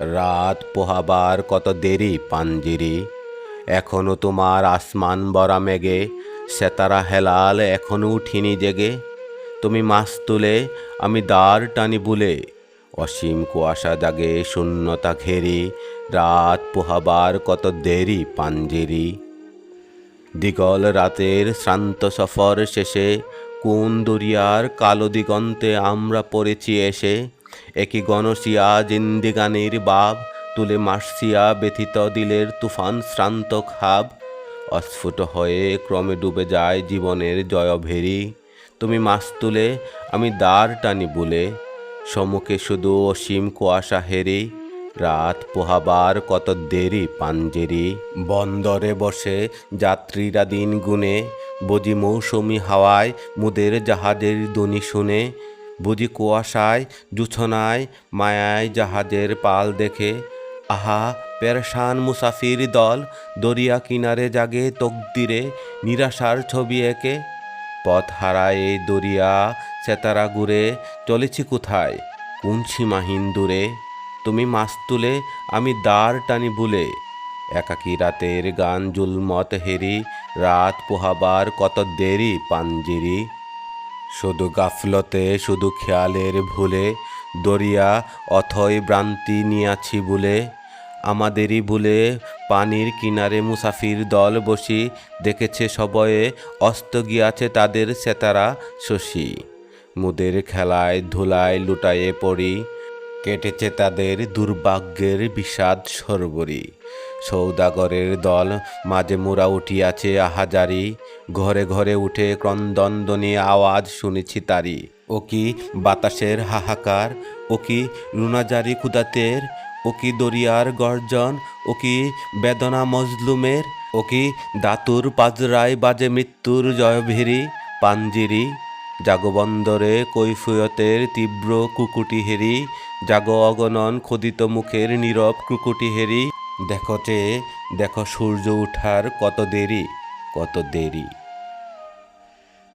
রাত পোহাবার কত দেরি পাঞ্জিরি? এখনও তোমার আসমান বরা মেঘে, সেতারা হেলাল এখনও উঠিনি জেগে। তুমি মাছ তুলে, আমি দাঁড় টানি বুলে। অসীম কুয়াশা জাগে, শূন্যতা ঘেরি। রাত পোহাবার কত দেরি পাঞ্জিরি? দিগল রাতের শ্রান্ত সফর শেষে, কোন দরিয়ার কালো দিগন্তে আমরা পড়েছি এসে? একই গণসিয়া জিন্দিগানির বাব, তুলে মাসিয়া ব্যথিত দিলের তুফান শ্রান্ত খাব। অস্ফুট হয়ে ক্রমে ডুবে যায় জীবনের জয়ভেরি। তুমি মাছ তুলে, আমি দাঁড় টানি বলে। সমুখে শুধু অসীম কুয়াশা হেরি। রাত পোহাবার কত দেরি পাঞ্জেরি। বন্দরে বসে যাত্রীরা দিন গুনে। বুঝি মৌসুমি হাওয়ায় মুদের জাহাজের ধ্বনি শুনে। বুঝি কুয়াশায়, জুছনায়, মায়ায় জাহাজের পাল দেখে। আহা, পেরশান মুসাফির দল দরিয়া কিনারে জাগে তকদিরে, নিরাশার ছবি এঁকে। পথ হারায় এই দরিয়া সেতারা ঘুরে চলেছি কোথায়? কোন সীমাহীন দূরে? তুমি মাছ তুলে, আমি দাঁড় টানি বুলে। একাকি রাতের গান জুলমত হেরি, রাত পোহাবার কত দেরি পাঞ্জিরি শুধু গাফলতে, শুধু খেয়ালের ভুলে, দরিয়া অথই ভ্রান্তি নিয়াছি বলে। আমাদেরই ভুলে পানির কিনারে মুসাফির দল বসি, দেখেছে সবয়ে অস্ত গিয়াছে তাদের সেতারা শশী। মুদের খেলায় ধুলায় লুটায়ে পড়ি, কেটেছে তাদের দুর্ভাগ্যের বিষাদ সরবরি। সৌদাগরের দল মাঝে মোরা উঠিয়াছে আহাজারি ঘরে ঘরে উঠে ক্রন্দনদনী আওয়াজ শুনেছি তারি। ও কি বাতাসের হাহাকার? ও কি রুনাজারি কুদাতের ও কি দরিয়ার গর্জন? ও কি বেদনা মজলুমের? ও কি দাতুর পাজরায় বাজে মৃত্যুর জয়ভেরি? পাঞ্জিরি জাগবন্দরে কৈফিয়তের তীব্র কুকুটি হেরি। জাগ অগণন খোদিত মুখের নীরব কুকুটি হেরি। দেখো চেয়ে দেখো সূর্য উঠার কত দেরি কত দেরি।